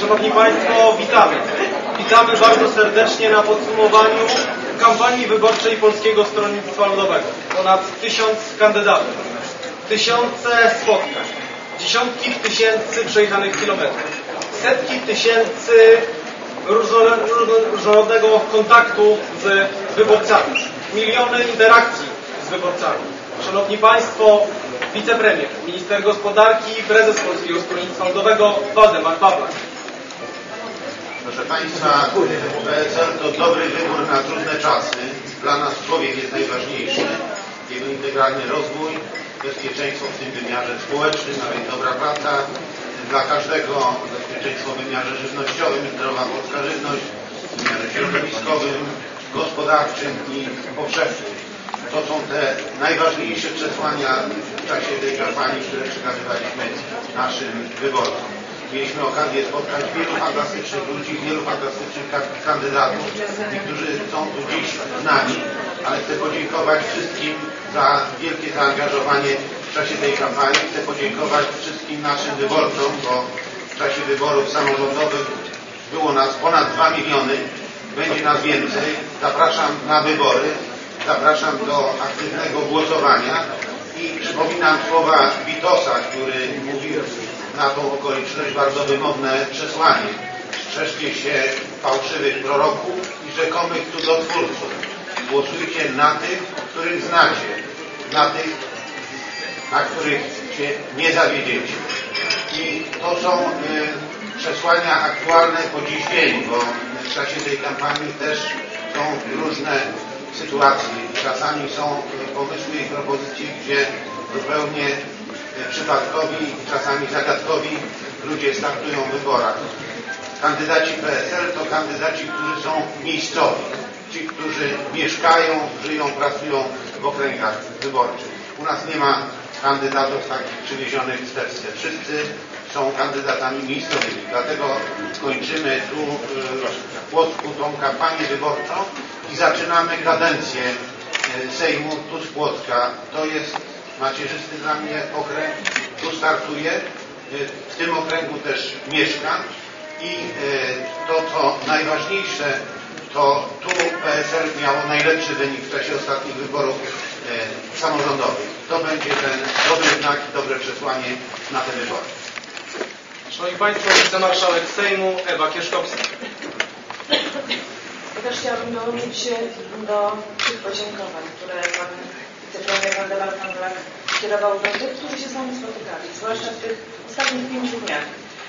Szanowni Państwo, witamy. Witamy bardzo serdecznie na podsumowaniu kampanii wyborczej Polskiego Stronnictwa Ludowego. Ponad tysiąc kandydatów, tysiące spotkań, dziesiątki tysięcy przejechanych kilometrów, setki tysięcy różnorodnego kontaktu z wyborcami, miliony interakcji z wyborcami. Szanowni Państwo, wicepremier, minister gospodarki i prezes Polskiego Stronnictwa Ludowego Waldemar Pawlak. Proszę Państwa, PSL to dobry wybór na trudne czasy. Dla nas człowiek jest najważniejszy, jego integralny rozwój, bezpieczeństwo w tym wymiarze społecznym, więc dobra praca dla każdego, bezpieczeństwo w wymiarze żywnościowym, zdrowa polska żywność, w wymiarze środowiskowym, gospodarczym i powszechnym. To są te najważniejsze przesłania w czasie tej kampanii, które przekazywaliśmy naszym wyborcom. Mieliśmy okazję spotkać wielu fantastycznych ludzi, wielu fantastycznych kandydatów, którzy są tu dziś z nami, ale chcę podziękować wszystkim za wielkie zaangażowanie w czasie tej kampanii. Chcę podziękować wszystkim naszym wyborcom, bo w czasie wyborów samorządowych było nas ponad 2 miliony, będzie nas więcej. Zapraszam na wybory, zapraszam do aktywnego głosowania i przypominam słowa Witosa, który mówił na tą okoliczność bardzo wymowne przesłanie. Strzeżcie się fałszywych proroków i rzekomych cudotwórców. Głosujcie na tych, których znacie, na tych, na których się nie zawiedziecie. I to są y, przesłania aktualne po dziś dzień, bo w czasie tej kampanii też są różne sytuacje. Czasami są pomysły i propozycje, gdzie zupełnie przypadkowi, czasami zagadkowi ludzie startują w wyborach. Kandydaci PSL to kandydaci, którzy są miejscowi. Ci, którzy mieszkają, żyją, pracują w okręgach wyborczych. U nas nie ma kandydatów takich przywiezionych z Tersce. Wszyscy są kandydatami miejscowymi. Dlatego kończymy tu w Płocku tą kampanię wyborczą i zaczynamy kadencję Sejmu tu z Płocka. To jest macierzysty dla mnie okręg. Tu startuję. W tym okręgu też mieszkam. I to, co najważniejsze, to tu PSL miało najlepszy wynik w czasie ostatnich wyborów samorządowych. To będzie ten dobry znak i dobre przesłanie na te wybory. Szanowni Państwo, wicemarszałek Sejmu Ewa Kieszkowska. Ja też chciałabym dołączyć się do tych podziękowań, które Pan Pawlak kierował do tych, którzy się z nami spotykali, zwłaszcza w tych ostatnich pięciu dniach.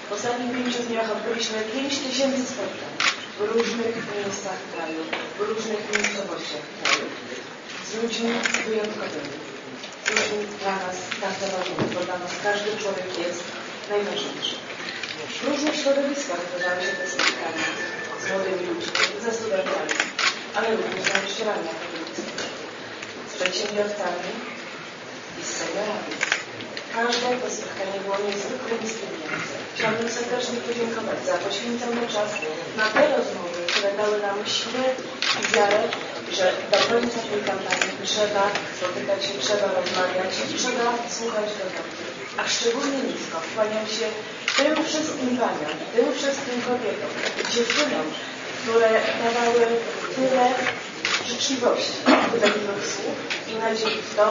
W ostatnich pięciu dniach odbyliśmy 5 tysięcy spotkań w różnych miejscach kraju, w różnych miejscowościach kraju z ludźmi wyjątkowymi, z ludźmi dla nas bardzo bo dla nas każdy człowiek jest najważniejszy. W różnych środowiskach odbywały się te spotkania z młodymi ludźmi, ze studentami, ale również z nauczycielami z przedsiębiorcami seniorami. Każde to spotkanie było niezwykle inspirujące. Chciałabym serdecznie podziękować za poświęcony czas na te rozmowy, które dały nam siłę i wiarę, że do końca tej kampanii trzeba spotykać się, trzeba rozmawiać, trzeba słuchać dowodów. A szczególnie nisko kłaniam się tym wszystkim paniom, tym wszystkim kobietom, dziewczynom, które dawały tyle życzliwości, tyle miłych słów i nadziei w to,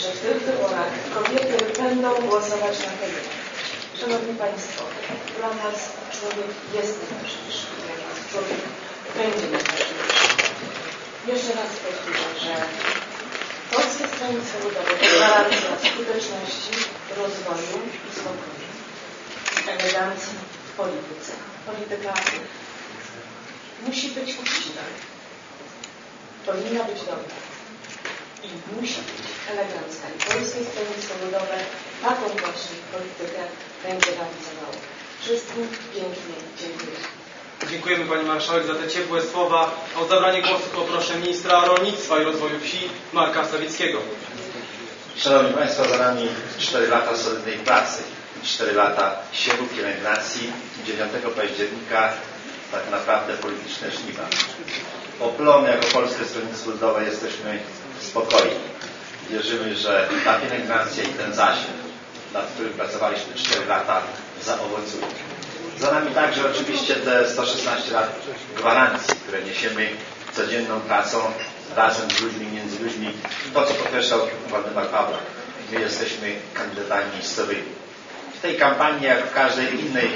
że w tych wyborach kobiety będą głosować na kobiety. Szanowni Państwo, dla nas człowiek jest najważniejszy, dla nas człowiek będzie najważniejszy. Jeszcze raz powtórzę, że Polskie Stronnictwo Ludowe to gwarancja skuteczności, rozwoju i spokoju, elegancji w polityce. Polityka musi być uczciwa, powinna być dobra i musi być elegancka. I Polskie Stronnictwo Ludowe taką właśnie politykę będzie realizowało. Wszystkim pięknie dziękuję. Dziękujemy Pani Marszałek za te ciepłe słowa. O zabranie głosu poproszę ministra rolnictwa i rozwoju wsi Marka Sawickiego. Szanowni Państwo, za nami 4 lata solidnej pracy, 4 lata siewu pielęgnacji. 9 października tak naprawdę polityczne żniwa. Oplony jako Polskie Stronnictwo Ludowe jesteśmy spokojni. Wierzymy, że ta pielęgnacja i ten zasiew, nad którym pracowaliśmy 4 lata, zaowocuje. Za nami także oczywiście te 116 lat gwarancji, które niesiemy codzienną pracą razem z ludźmi, między ludźmi. To, co podkreślał Waldemar Pawlak. My jesteśmy kandydatami miejscowymi. W tej kampanii, jak w każdej innej,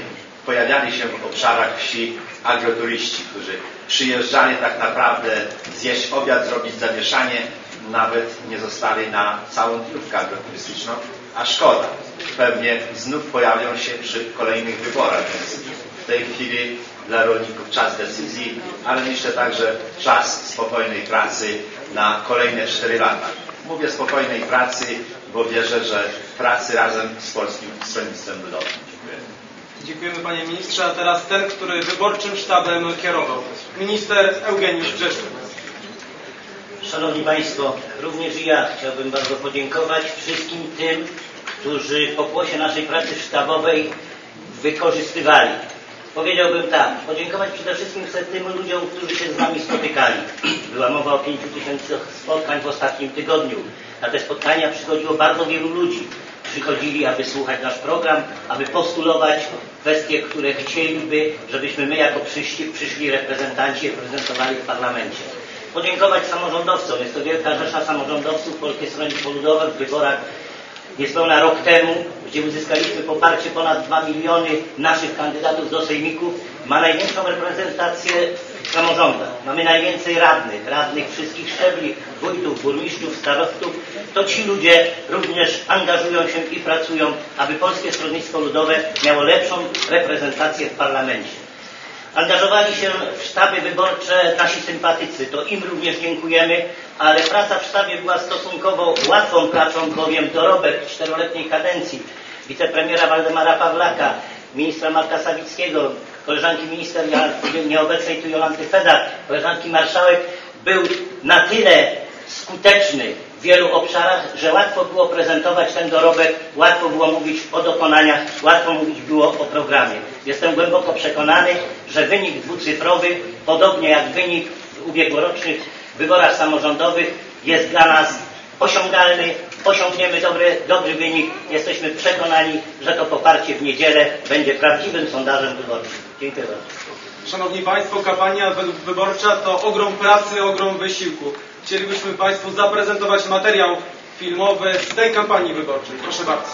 pojawiali się w obszarach wsi agroturyści, którzy przyjeżdżali tak naprawdę zjeść obiad, zrobić zamieszanie, nawet nie zostali na całą dniówkę agroturystyczną, a szkoda. Pewnie znów pojawią się przy kolejnych wyborach, więc w tej chwili dla rolników czas decyzji, ale myślę także czas spokojnej pracy na kolejne 4 lata. Mówię spokojnej pracy, bo wierzę, że pracy razem z Polskim Stronnictwem Ludowym. Dziękujemy panie ministrze, a teraz ten, który wyborczym sztabem kierował. Minister Eugeniusz Grzeszczuk. Szanowni Państwo, również i ja chciałbym bardzo podziękować wszystkim tym, którzy w pokłosie naszej pracy sztabowej wykorzystywali. Powiedziałbym tak, podziękować przede wszystkim chcę tym ludziom, którzy się z nami spotykali. Była mowa o 5 tysiącach spotkań w ostatnim tygodniu. Na te spotkania przychodziło bardzo wielu ludzi. Przychodzili, aby słuchać nasz program, aby postulować kwestie, które chcieliby, żebyśmy my jako przyszli, przyszli reprezentanci reprezentowali w parlamencie podziękować samorządowcom. Jest to wielka rzesza samorządowców Polskie Stronnictwo Ludowe w wyborach niespełna rok temu, gdzie uzyskaliśmy poparcie ponad 2 miliony naszych kandydatów do sejmików, ma największą reprezentację w samorządach. Mamy najwięcej radnych, radnych wszystkich szczebli, wójtów, burmistrzów, starostów. To ci ludzie również angażują się i pracują, aby Polskie Stronnictwo Ludowe miało lepszą reprezentację w parlamencie. Angażowali się w sztaby wyborcze nasi sympatycy, to im również dziękujemy, ale praca w sztabie była stosunkowo łatwą pracą, bowiem dorobek czteroletniej kadencji wicepremiera Waldemara Pawlaka, ministra Marka Sawickiego, koleżanki minister nieobecnej tu Jolanty Fedar, koleżanki marszałek był na tyle skuteczny w wielu obszarach, że łatwo było prezentować ten dorobek, łatwo było mówić o dokonaniach, łatwo mówić było o programie. Jestem głęboko przekonany, że wynik dwucyfrowy, podobnie jak wynik w ubiegłorocznych wyborach samorządowych, jest dla nas osiągalny, osiągniemy dobry, dobry wynik. Jesteśmy przekonani, że to poparcie w niedzielę będzie prawdziwym sondażem wyborczym. Dziękuję bardzo. Szanowni Państwo, kampania wy- wyborcza to ogrom pracy, ogrom wysiłku. Chcielibyśmy Państwu zaprezentować materiał filmowy z tej kampanii wyborczej. Proszę bardzo.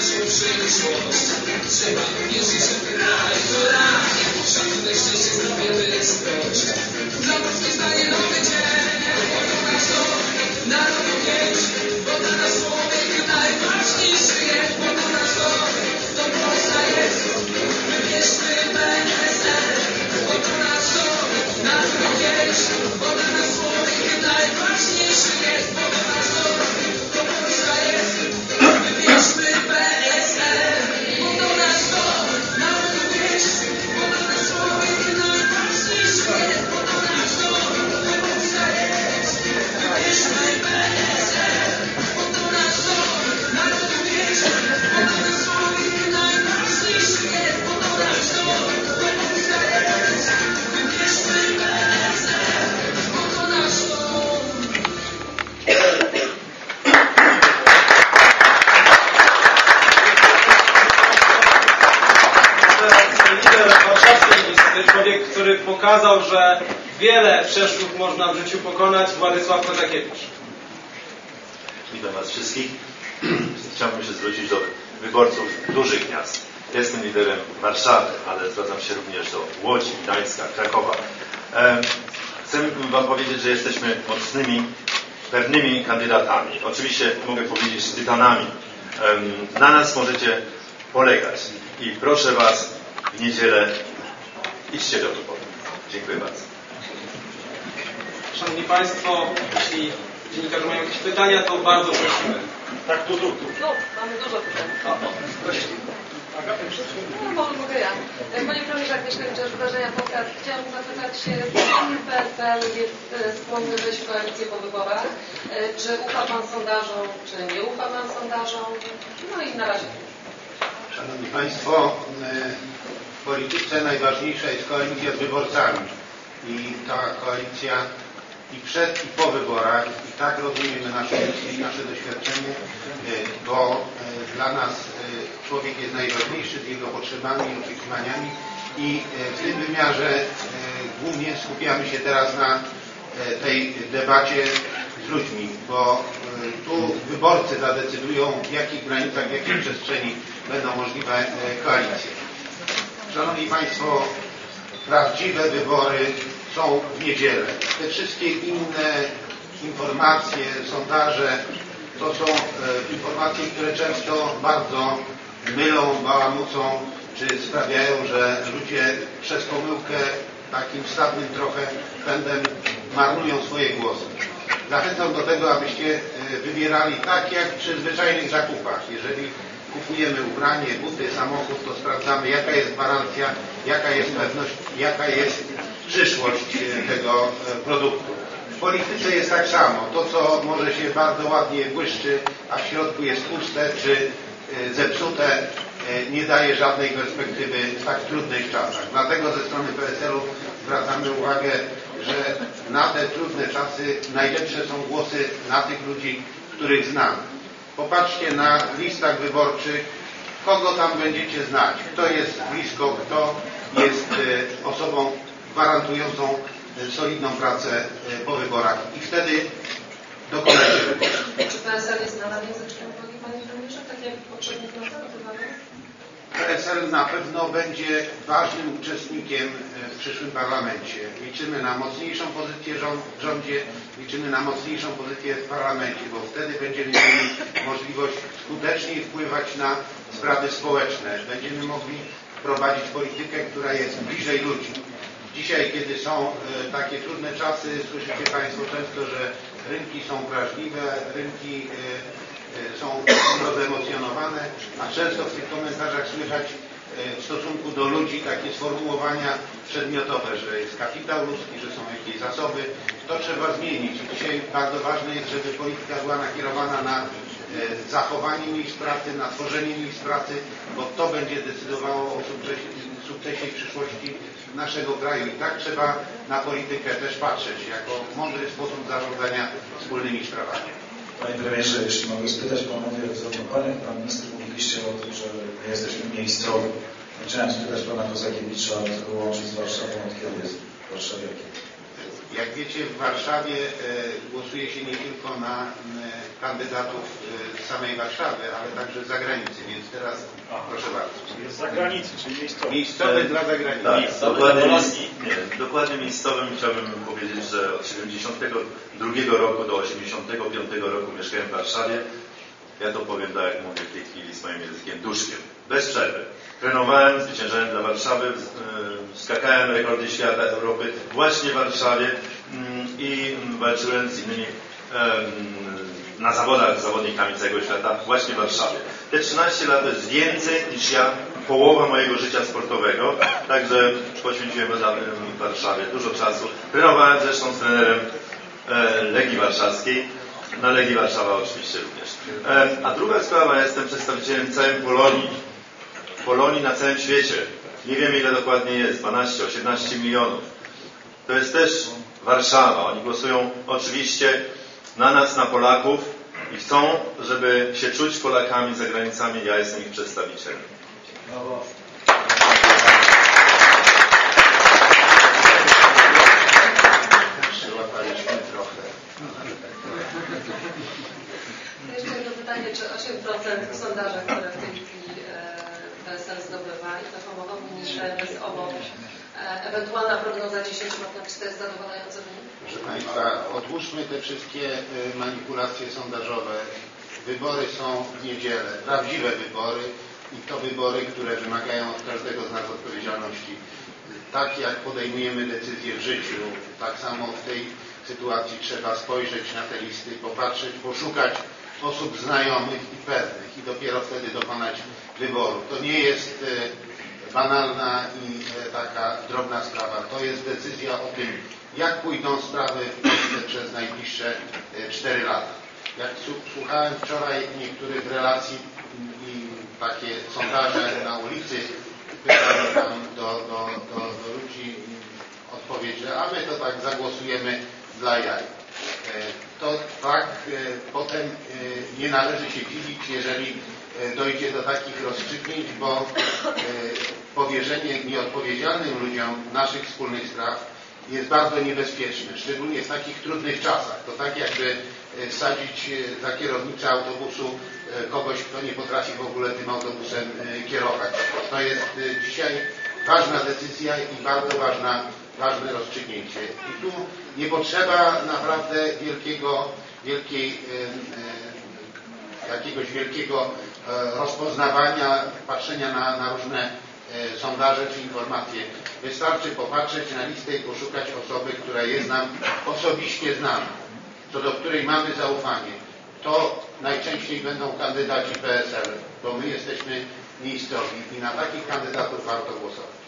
Naszą przyszłość. Trzeba wierzyć, że kraj to raj, szacunek, szczęście, zdrowie, bystrość. Dla Polski stanie nowy że wiele przeszkód można w życiu pokonać, Władysław Kozakiewicz. Witam Was wszystkich. Chciałbym się zwrócić do wyborców dużych miast. Jestem liderem Warszawy, ale zwracam się również do Łodzi, Gdańska, Krakowa. Chcę Wam powiedzieć, że jesteśmy mocnymi, pewnymi kandydatami. Oczywiście mogę powiedzieć tytanami. Na nas możecie polegać. I proszę Was w niedzielę idźcie do wyborów. Dziękuję bardzo. Szanowni Państwo, jeśli dziennikarze mają jakieś pytania, to bardzo prosimy. Tak, tu, tu, tu. No, mamy dużo pytań. O, o, prosimy. No, może mogę ja. E, Panie profesorze, Agnieszka Wiczarz, Wydarzenia Podcast. Chciałam zapytać się, czy PSL jest e, skłonny wejść w koalicję po wyborach? E, Czy ufa Pan sondażom, czy nie ufa Pan sondażom? No i na razie. Szanowni Państwo, w polityce najważniejsza jest koalicja z wyborcami i ta koalicja i przed i po wyborach i tak rozumiemy nasze misję i nasze doświadczenie, e, bo e, dla nas e, człowiek jest najważniejszy z jego potrzebami i oczekiwaniami i w tym wymiarze głównie skupiamy się teraz na tej debacie z ludźmi, bo tu wyborcy zadecydują w jakich granicach, w jakiej przestrzeni będą możliwe koalicje. Szanowni Państwo, prawdziwe wybory są w niedzielę. Te wszystkie inne informacje, sondaże to są e, informacje, które często bardzo mylą, bałamucą, czy sprawiają, że ludzie przez pomyłkę takim stadnym trochę pędem marnują swoje głosy. Zachęcam do tego, abyście e, wybierali tak jak przy zwyczajnych zakupach. Jeżeli kupujemy ubranie, buty, samochód, to sprawdzamy jaka jest gwarancja, jaka jest pewność, jaka jest przyszłość e, tego e, produktu. W polityce jest tak samo. To, co może się bardzo ładnie błyszczy, a w środku jest puste czy e, zepsute, nie daje żadnej perspektywy w tak trudnych czasach. Dlatego ze strony PSL-u zwracamy uwagę, że na te trudne czasy najlepsze są głosy na tych ludzi, których znamy. Popatrzcie na listach wyborczych, kogo tam będziecie znać, kto jest blisko, kto jest e, osobą gwarantującą e, solidną pracę e, po wyborach i wtedy dokonajcie wyborów. Czy PSL jest drogi, Panie Premierze, tak jak? PSL na pewno będzie ważnym uczestnikiem e, w przyszłym parlamencie. Liczymy na mocniejszą pozycję w rządzie, liczymy na mocniejszą pozycję w parlamencie, bo wtedy będziemy mieli możliwość skuteczniej wpływać na sprawy społeczne. Będziemy mogli prowadzić politykę, która jest bliżej ludzi. Dzisiaj, kiedy są e, takie trudne czasy, słyszycie Państwo często, że rynki są wrażliwe, rynki e, są rozemocjonowane, a często w tych komentarzach słychać e, w stosunku do ludzi takie sformułowania przedmiotowe, że jest kapitał ludzki, że są jakieś zasoby. To trzeba zmienić. Dzisiaj bardzo ważne jest, żeby polityka była nakierowana na e, zachowanie miejsc pracy, na tworzenie miejsc pracy, bo to będzie decydowało o sukcesie, sukcesie i przyszłości naszego kraju. I tak trzeba na politykę też patrzeć, jako mądry sposób zarządzania wspólnymi sprawami. Panie premierze, jeśli mogę spytać panowie z Panie, pan minister mówiliście o tym, że nie jesteśmy miejscowi. Chciałem spytać pana Kozakiewicza, ale to łączyć z Warszawą, od kiedy jest warszawiakiem? Jak wiecie, w Warszawie e, głosuje się nie tylko na m, kandydatów e, z samej Warszawy, ale także z zagranicy, więc teraz proszę bardzo. Z zagranicy, czyli miejscowy. Miejscowy dla zagranicy. Tak, dokładnie, miejsc, nie, dokładnie miejscowym chciałbym powiedzieć, że od 72 roku do 85 roku mieszkałem w Warszawie. Ja to powiem tak, jak mówię w tej chwili swoim językiem duszkiem. Bez przerwy. Trenowałem, zwyciężałem dla Warszawy, y, skakałem rekordy świata, Europy właśnie w Warszawie mm, i walczyłem z innymi na zawodach z zawodnikami całego świata właśnie w Warszawie. Te 13 lat to jest więcej niż ja, połowa mojego życia sportowego, także poświęciłem w Warszawie dużo czasu. Trenowałem zresztą z trenerem e, Legii Warszawskiej, na Legii Warszawa oczywiście również. E, a druga sprawa, jestem przedstawicielem całej Polonii. Polonii na całym świecie. Nie wiem ile dokładnie jest, 12, 18 milionów. To jest też Warszawa. Oni głosują oczywiście na nas, na Polaków i chcą, żeby się czuć Polakami za granicami. Ja jestem ich przedstawicielem. Brawo. Przyłapaliśmy trochę. Jeszcze jedno pytanie, czy 8% w sondażach, które w tej chwili e, PSL zdobywa i taką mowa bez obok, e, ewentualna prognoza 10 lat na 4 zadowalający wynik? Proszę Państwa, odłóżmy te wszystkie y, manipulacje sondażowe. Wybory są w niedzielę, prawdziwe wybory i to wybory, które wymagają od każdego z nas odpowiedzialności. Tak jak podejmujemy decyzje w życiu, tak samo w tej sytuacji trzeba spojrzeć na te listy, popatrzeć, poszukać osób znajomych i pewnych i dopiero wtedy dokonać wyboru. To nie jest y, banalna i e, taka drobna sprawa. To jest decyzja o tym, jak pójdą sprawy w Polsce przez najbliższe 4 lata. Jak słuchałem wczoraj niektórych relacji i takie sondaże na ulicy, pytałem tam do, do, do, do ludzi odpowiedź, że a my to tak zagłosujemy dla jaj. E, To tak e, potem e, nie należy się dziwić, jeżeli e, dojdzie do takich rozstrzygnięć, bo e, powierzenie nieodpowiedzialnym ludziom naszych wspólnych spraw jest bardzo niebezpieczne, szczególnie w takich trudnych czasach. To tak jakby e, sadzić e, za kierownicę autobusu e, kogoś, kto nie potrafi w ogóle tym autobusem kierować. To jest dzisiaj ważna decyzja i bardzo ważna, ważne rozstrzygnięcie. I tu nie potrzeba naprawdę wielkiego, wielkiej, jakiegoś wielkiego rozpoznawania, patrzenia na, na różne sondaże czy informacje. Wystarczy popatrzeć na listę i poszukać osoby, która jest nam osobiście znana, co do której mamy zaufanie. To najczęściej będą kandydaci PSL, bo my jesteśmy miejscowi i na takich kandydatów warto głosować.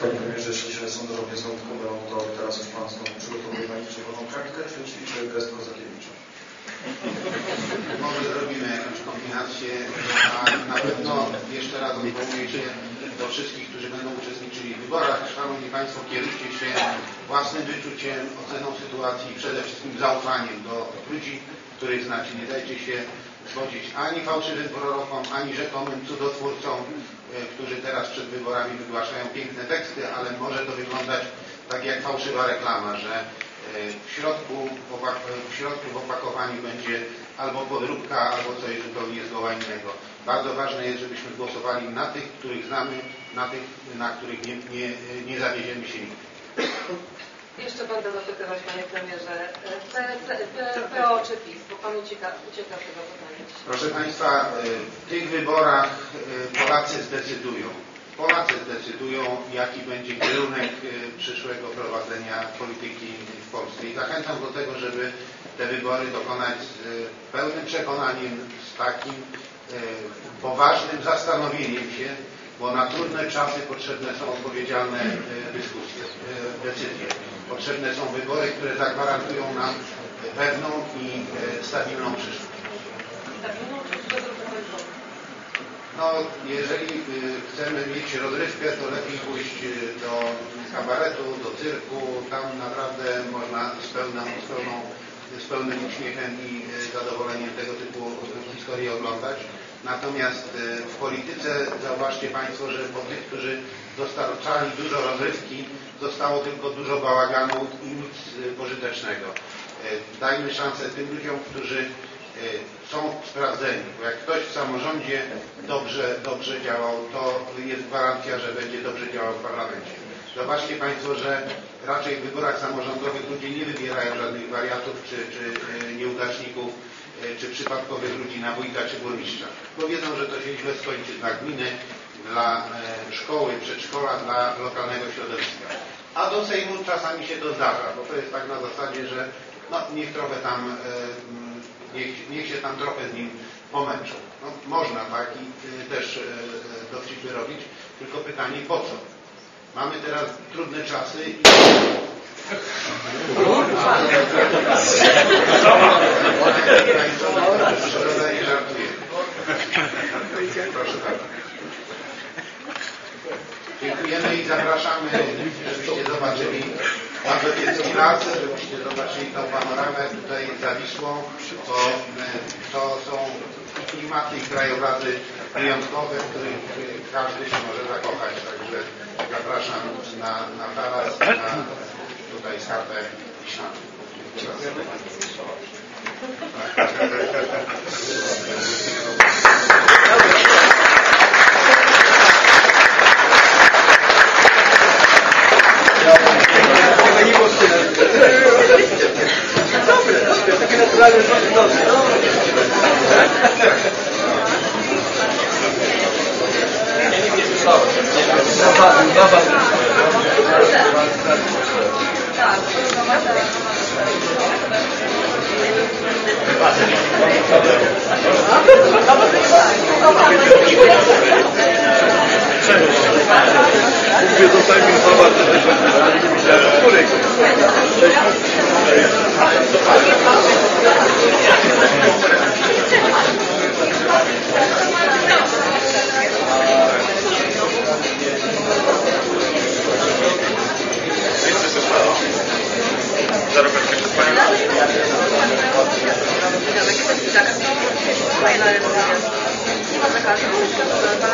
Panie premierze, jeśli się sądowie znowu pomylą, to teraz już Pan znowu przygotowuje Pani czerwoną kartkę, czy ćwiczy gest Kozakiewicza? Może zrobimy jakąś kombinację, a na pewno jeszcze raz odwołuję się do wszystkich, którzy będą uczestniczyli w wyborach. Szanowni Państwo, kierujcie się własnym wyczuciem, oceną sytuacji i przede wszystkim zaufaniem do ludzi, których znacie. Nie dajcie się zwodzić ani fałszywym prorokom, ani rzekomym cudotwórcom, e, którzy teraz przed wyborami wygłaszają piękne teksty, ale może to wyglądać tak jak fałszywa reklama, że e, w środku, w środku w opakowaniu będzie albo podróbka, albo coś zupełnie zgoła innego. Bardzo ważne jest, żebyśmy głosowali na tych, których znamy, na tych, na których nie, nie, nie zawiedziemy się nigdy. Jeszcze będę dopytywać, Panie Premierze, e, P- P- PO czy PiS, bo Pan ucieka, ucieka z tego pytania. Proszę Państwa, y, w tych wyborach y, Polacy zdecydują. Polacy zdecydują, jaki będzie kierunek y, przyszłego prowadzenia polityki w Polsce. I zachęcam do tego, żeby te wybory dokonać z pełnym przekonaniem, z takim poważnym zastanowieniem się, bo na trudne czasy potrzebne są odpowiedzialne y, dyskusje, y, decyzje. Potrzebne są wybory, które zagwarantują nam pewną i stabilną przyszłość. No, jeżeli chcemy mieć rozrywkę, to lepiej pójść do kabaretu, do cyrku. Tam naprawdę można z pełną, z pełną z pełnym uśmiechem i e, zadowoleniem tego typu historie oglądać. Natomiast e, w polityce zauważcie Państwo, że po tych, którzy dostarczali dużo rozrywki, zostało tylko dużo bałaganu i nic e, pożytecznego. Dajmy szansę tym ludziom, którzy są sprawdzeni, bo jak ktoś w samorządzie dobrze, dobrze działał, to jest gwarancja, że będzie dobrze działał w parlamencie. Zobaczcie Państwo, że raczej w wyborach samorządowych ludzie nie wybierają żadnych wariatów czy, czy e, nieudaczników, e, czy przypadkowych ludzi na wójta czy burmistrza, bo wiedzą, że to się źle skończy dla gminy, dla e, szkoły, przedszkola, dla lokalnego środowiska. A do Sejmu czasami się to zdarza, bo to jest tak na zasadzie, że no, niech trochę tam, mm, niech, niech się tam trochę z nim pomęczą. No, można taki też dowcipy robić, tylko pytanie po co? Mamy teraz trudne czasy i... Proszę bardzo. Dziękujemy i zapraszamy, żebyście zobaczyli bardzo piękny plac, żebyście zobaczyli tą panoramę tutaj za Wisłą. E, to są klimaty i krajobrazy wyjątkowe, w których e, każdy się może zakochać. Także zapraszam na, na taras, na tutaj skarpę Wiślaną. Nie ma zakazu. Ani.